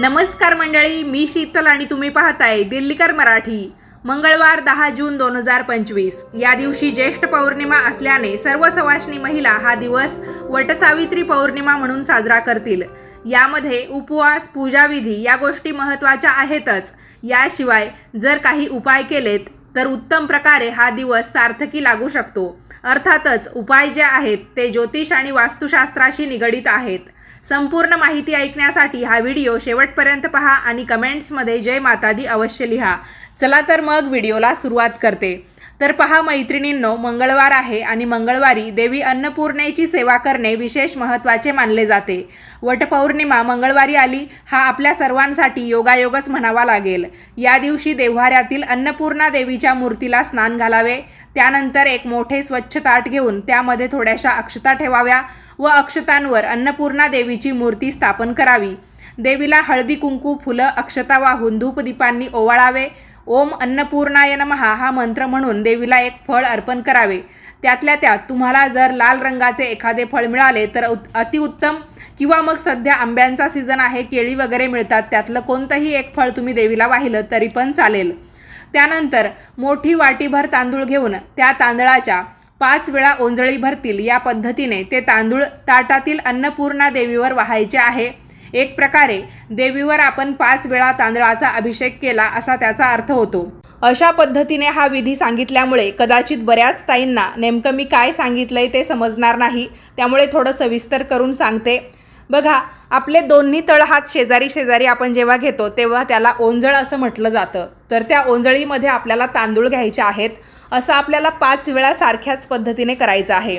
नमस्कार मंडळी मी शीतल आणि तुम्ही पाहताय दिल्लीकर मराठी. मंगळवार दहा जून दोन हजार पंचवीस. या दिवशी ज्येष्ठ पौर्णिमा असल्याने सर्व सवाष्णी महिला हा दिवस वटसावित्री पौर्णिमा म्हणून साजरा करतील. यामध्ये उपवास पूजाविधी या गोष्टी महत्त्वाच्या आहेतच. याशिवाय जर काही उपाय केलेत तर उत्तम प्रकारे हा दिवस सार्थकी लागू शकतो. अर्थातच उपाय जे आहेत ते ज्योतिष आणि वास्तुशास्त्राशी निगडित आहेत. संपूर्ण माहिती ऐकण्यासाठी हा व्हिडिओ शेवटपर्यंत पहा आणि कमेंट्समध्ये जय माता दी अवश्य लिहा. चला तर मग व्हिडिओला सुरुवात करते. तर पहा मैत्रिणींनो मंगळवार आहे आणि मंगळवारी देवी अन्नपूर्णेची सेवा करणे विशेष महत्त्वाचे मानले जाते. वटपौर्णिमा मंगळवारी आली हा आपल्या सर्वांसाठी योगायोगच म्हणावा लागेल. या दिवशी देव्हाऱ्यातील अन्नपूर्णा देवीच्या मूर्तीला स्नान घालावे. त्यानंतर एक मोठे स्वच्छ ताट घेऊन त्यामध्ये थोड्याशा अक्षता ठेवाव्या व अक्षतांवर अन्नपूर्णा देवीची मूर्ती स्थापन करावी. देवीला हळदी कुंकू फुलं अक्षता वाहून धूपदीपांनी ओवाळावे. ओम अन्नपूर्णाय नमहा हा मंत्र म्हणून देवीला एक फळ अर्पण करावे. त्यातल्या त्यात तुम्हाला जर लाल रंगाचे एखादे फळ मिळाले तर उत अतिउत्तम किंवा मग सध्या आंब्यांचा सीझन आहे केळी वगैरे मिळतात त्यातलं कोणतंही एक फळ तुम्ही देवीला वाहिलं तरी पण चालेल. त्यानंतर मोठी वाटीभर तांदूळ घेऊन त्या तांदळाच्या पाच वेळा ओंजळी भरतील. या पद्धतीने ते तांदूळ ताटातील अन्नपूर्णा देवीवर वाहायचे आहे. एक प्रकारे देवीवर आपण पाच वेळा तांदळाचा अभिषेक केला असा त्याचा अर्थ होतो. अशा पद्धतीने हा विधी सांगितल्यामुळे कदाचित बऱ्याच ताईंना नेमकं मी काय सांगितलंय ते समजणार नाही त्यामुळे थोडं सविस्तर करून सांगते. बघा आपले दोन्ही तळहात शेजारी शेजारी आपण जेव्हा घेतो तेव्हा त्याला ओंजळ असं म्हटलं जातं. तर त्या ओंजळीमध्ये आपल्याला तांदूळ घ्यायचे आहेत. असं आपल्याला पाच वेळा सारख्याच पद्धतीने करायचं आहे.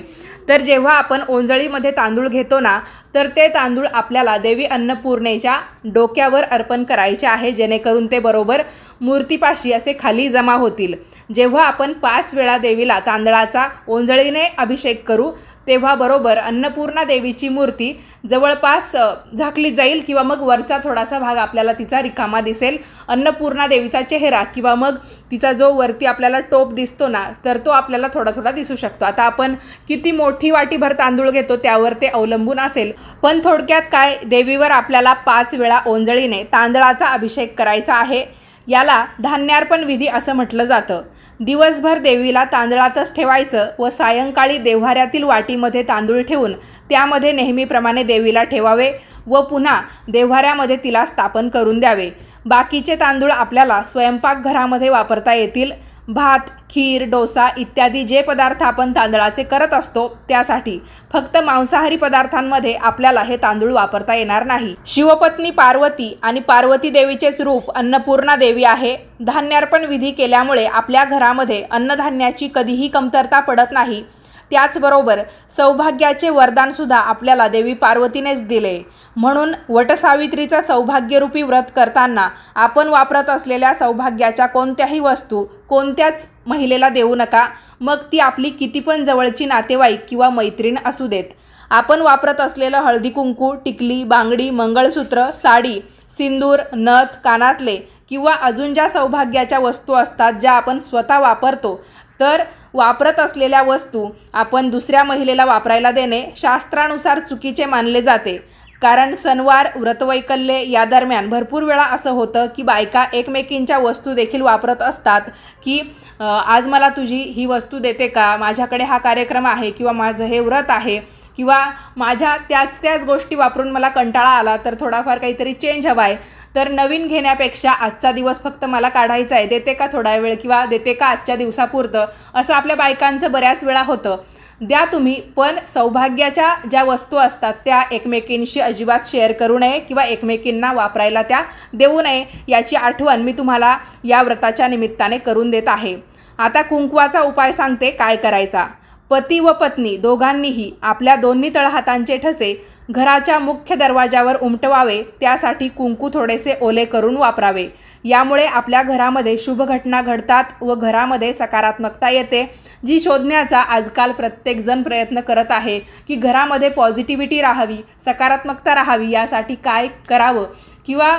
तर जेव्हा आपण ओंजळीमध्ये तांदूळ घेतो ना तर ते तांदूळ आपल्याला देवी अन्नपूर्णेच्या डोक्यावर अर्पण करायचे आहे जेणेकरून ते बरोबर मूर्तीपाशी असे खाली जमा होतील. जेव्हा आपण पाच वेळा देवीला तांदळाचा ओंजळीने अभिषेक करू तेव्हा बरोबर अन्नपूर्णा देवीची मूर्ती जवळपास झाकली जाईल किंवा मग वरचा थोडासा भाग आपल्याला तिचा रिकामा दिसेल. अन्नपूर्णा देवीचा चेहरा किंवा मग तिचा जो वरती आपल्याला टोप दिसतो ना तर तो आपल्याला थोडा थोडा दिसू शकतो. आता आपण किती मोठी वाटीभर तांदूळ घेतो त्यावर ते अवलंबून असेल. पण थोडक्यात काय? देवीवर आपल्याला पाच वेळा ओंजळीने तांदळाचा अभिषेक करायचा आहे. याला धान्यार्पण विधी असं म्हटलं जातं. दिवसभर देवीला तांदळातच ठेवायचं व सायंकाळी देव्हाऱ्यातील वाटीमध्ये तांदूळ ठेवून त्यामध्ये नेहमीप्रमाणे देवीला ठेवावे व पुन्हा देव्हाऱ्यामध्ये तिला स्थापन करून द्यावे. बाकीचे तांदूळ आपल्याला स्वयंपाकघरामध्ये वापरता येतील. भात खीर डोसा इत्यादी जे पदार्थ आपण तांदळाचे करत असतो त्यासाठी फक्त मांसाहारी पदार्थांमध्ये आपल्याला हे तांदूळ वापरता येणार नाही. शिवपत्नी पार्वती आणि पार्वती देवीचेच रूप अन्नपूर्णा देवी आहे. धान्यार्पण विधी केल्यामुळे आपल्या घरामध्ये अन्नधान्याची कधीही कमतरता पडत नाही. त्याचबरोबर सौभाग्याचे वरदानसुद्धा आपल्याला देवी पार्वतीनेच दिले. म्हणून वटसावित्रीचं सौभाग्यरूपी व्रत करताना आपण वापरत असलेल्या सौभाग्याच्या कोणत्याही वस्तू कोणत्याच महिलेला देऊ नका. मग ती आपली किती पण जवळची नातेवाईक किंवा मैत्रीण असू देत. आपण वापरत असलेलं हळदी कुंकू टिकली बांगडी मंगळसूत्र साडी सिंदूर नथ कानातले किंवा अजून ज्या सौभाग्याच्या वस्तू असतात ज्या आपण स्वतः वापरतो तर वापरत असलेल्या वस्तू आपण दुसऱ्या महिलेला वापरायला देणे शास्त्रानुसार चुकीचे मानले जाते. कारण सणवार व्रतवैकल्ये या दरम्यान भरपूर वेळा असं होतं की बायका एकमेकींच्या वस्तू देखील वापरत असतात की आज मला तुझी ही वस्तू देते का? माझ्याकडे हा कार्यक्रम आहे किंवा माझं हे व्रत आहे किंवा माझ्या त्याच त्याच गोष्टी वापरून मला कंटाळा आला तर थोडाफार काहीतरी चेंज हवा आहे तर नवीन घेण्यापेक्षा आजचा दिवस फक्त मला काढायचा आहे. देते का थोडा वेळ किंवा देते का आजच्या दिवसापुरतं? असं आपल्या बायकांचं बऱ्याच वेळा होतं. द्या तुम्ही पण सौभाग्याच्या ज्या वस्तू असतात त्या एकमेकींशी अजिबात शेअर करू नये किंवा एकमेकींना वापरायला त्या देऊ नये याची आठवण मी तुम्हाला या व्रताच्या निमित्ताने करून देत आहे. आता कुंकवाचा उपाय सांगते काय करायचा? पती व पत्नी दोघांनीही आपल्या दोन्ही तळहातांचे ठसे घराच्या मुख्य दरवाजावर उमटवावे त्यासाठी कुंकू थोडेसे ओले करून वापरावे. यामुळे आपल्या घरामध्ये शुभ घटना घडतात व घरामध्ये सकारात्मकता येते जी शोधण्याचा आजकाल प्रत्येकजण प्रयत्न करत आहे की घरामध्ये पॉझिटिव्हिटी राहावी सकारात्मकता राहावी यासाठी काय करावं? किंवा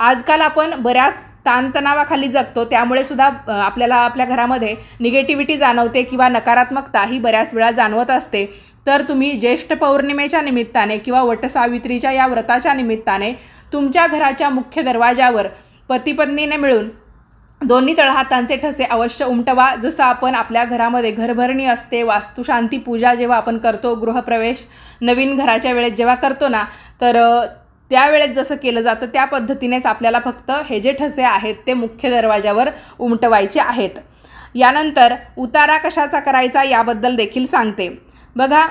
आजकाल आपण बऱ्याच ताणतणावाखाली जगतो त्यामुळे सुद्धा आपल्याला आपल्या घरामध्ये निगेटिव्हिटी जाणवते किंवा नकारात्मकता ही बऱ्याच वेळा जाणवत असते. तर तुम्ही ज्येष्ठ पौर्णिमेच्या निमित्ताने किंवा वटसावित्रीच्या या व्रताच्या निमित्ताने तुमच्या घराच्या मुख्य दरवाजावर पतीपत्नीने मिळून दोन्ही तळहातांचे ठसे अवश्य उमटवा. जसं आपण आपल्या घरामध्ये घरभरणी असते वास्तुशांती पूजा जेव्हा आपण करतो गृहप्रवेश नवीन घराच्या वेळेत जेव्हा करतो ना तर त्यावेळेस जसं केलं जातं त्या पद्धतीनेच आपल्याला फक्त हे जे ठसे आहेत ते मुख्य दरवाजावर उमटवायचे आहेत. यानंतर उतारा कशाचा करायचा याबद्दल देखील सांगते. बघा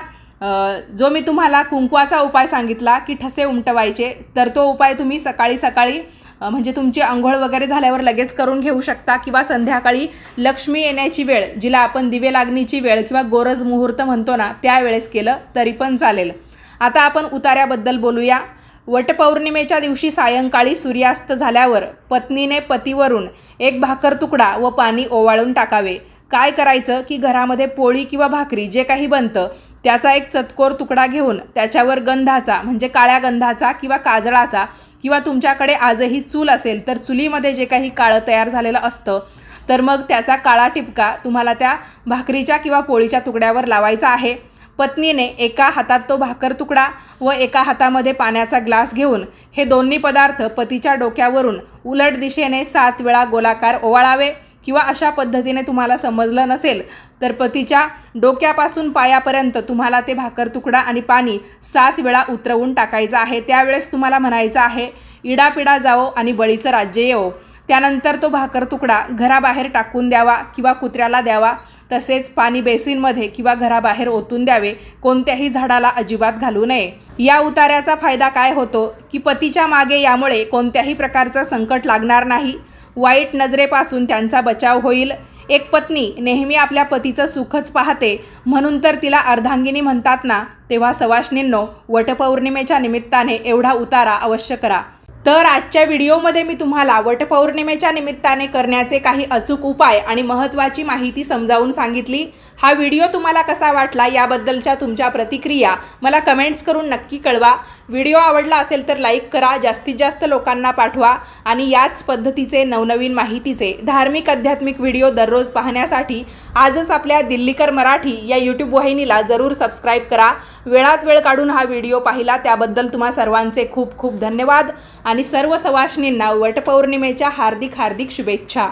जो मी तुम्हाला कुंकवाचा उपाय सांगितला की ठसे उमटवायचे तर तो उपाय तुम्ही सकाळी सकाळी म्हणजे तुमची आंघोळ वगैरे झाल्यावर लगेच करून घेऊ शकता किंवा संध्याकाळी लक्ष्मी येण्याची वेळ जिला आपण दिवे लागणीची वेळ किंवा गोरज मुहूर्त म्हणतो ना त्यावेळेस केलं तरी पण चालेल. आता आपण उतार्याबद्दल बोलूया. वटपौर्णिमेच्या दिवशी सायंकाळी सूर्यास्त झाल्यावर पत्नीने पतीवरून एक भाकर तुकडा व पाणी ओवाळून टाकावे. काय करायचं की घरामध्ये पोळी किंवा भाकरी जे काही बनतं त्याचा एक चतकोर तुकडा घेऊन त्याच्यावर गंधाचा म्हणजे काळ्या गंधाचा किंवा काजळाचा किंवा तुमच्याकडे आजही चूल असेल तर चुलीमध्ये जे काही काळं तयार झालेलं असतं तर मग त्याचा काळा टिपका तुम्हाला त्या भाकरीच्या किंवा पोळीच्या तुकड्यावर लावायचा आहे. पत्नीने एका हातात तो भाकर तुकडा व एका हातामध्ये पाण्याचा ग्लास घेऊन हे दोन्ही पदार्थ पतीच्या डोक्यावरून उलट दिशेने सात वेळा गोलाकार ओवाळावे किंवा अशा पद्धतीने तुम्हाला समजलं नसेल तर पतीच्या डोक्यापासून पायापर्यंत तुम्हाला ते भाकर तुकडा आणि पाणी सात वेळा उतरवून टाकायचं आहे. त्यावेळेस तुम्हाला म्हणायचं आहे इडापिडा जावो आणि बळीचं राज्य येवो त्यानंतर तो भाकर तुकडा घराबाहेर टाकून द्यावा किंवा कुत्र्याला द्यावा. तसेच पाणी बेसिनमध्ये किंवा घराबाहेर ओतून द्यावे कोणत्याही झाडाला अजिबात घालू नये. या उतार्याचा फायदा काय होतो? की पतीच्या मागे यामुळे कोणत्याही प्रकारचं संकट लागणार नाही. वाईट नजरेपासून त्यांचा बचाव होईल. एक पत्नी नेहमी आपल्या पतीचं सुखच पाहते म्हणून तर तिला अर्धांगिनी म्हणतात ना तेव्हा सवाशनींनो वटपौर्णिमेच्या निमित्ताने एवढा उतारा अवश्य करा. तर आजच्या व्हिडिओमध्ये मी तुम्हाला वटपौर्णिमेच्या निमित्ताने करण्याचे काही अचूक उपाय आणि महत्त्वाची माहिती समजावून सांगितली. हा व्हिडिओ तुम्हाला कसा वाटला याबद्दलच्या तुमच्या प्रतिक्रिया मला कमेंट्स करून नक्की कळवा. व्हिडिओ आवडला असेल तर लाईक करा जास्तीत जास्त लोकांना पाठवा आणि याच पद्धतीचे नवनवीन माहितीचे धार्मिक आध्यात्मिक व्हिडिओ दररोज पाहण्यासाठी आजच आपल्या दिल्लीकर मराठी या यूट्यूब वाहिनीला जरूर सबस्क्राईब करा. वेळात वेळ काढून हा व्हिडिओ पाहिला त्याबद्दल तुम्हा सर्वांचे खूप खूप धन्यवाद आणि सर्व सवाष्णींना वटपौर्णिमेच्या हार्दिक हार्दिक शुभेच्छा.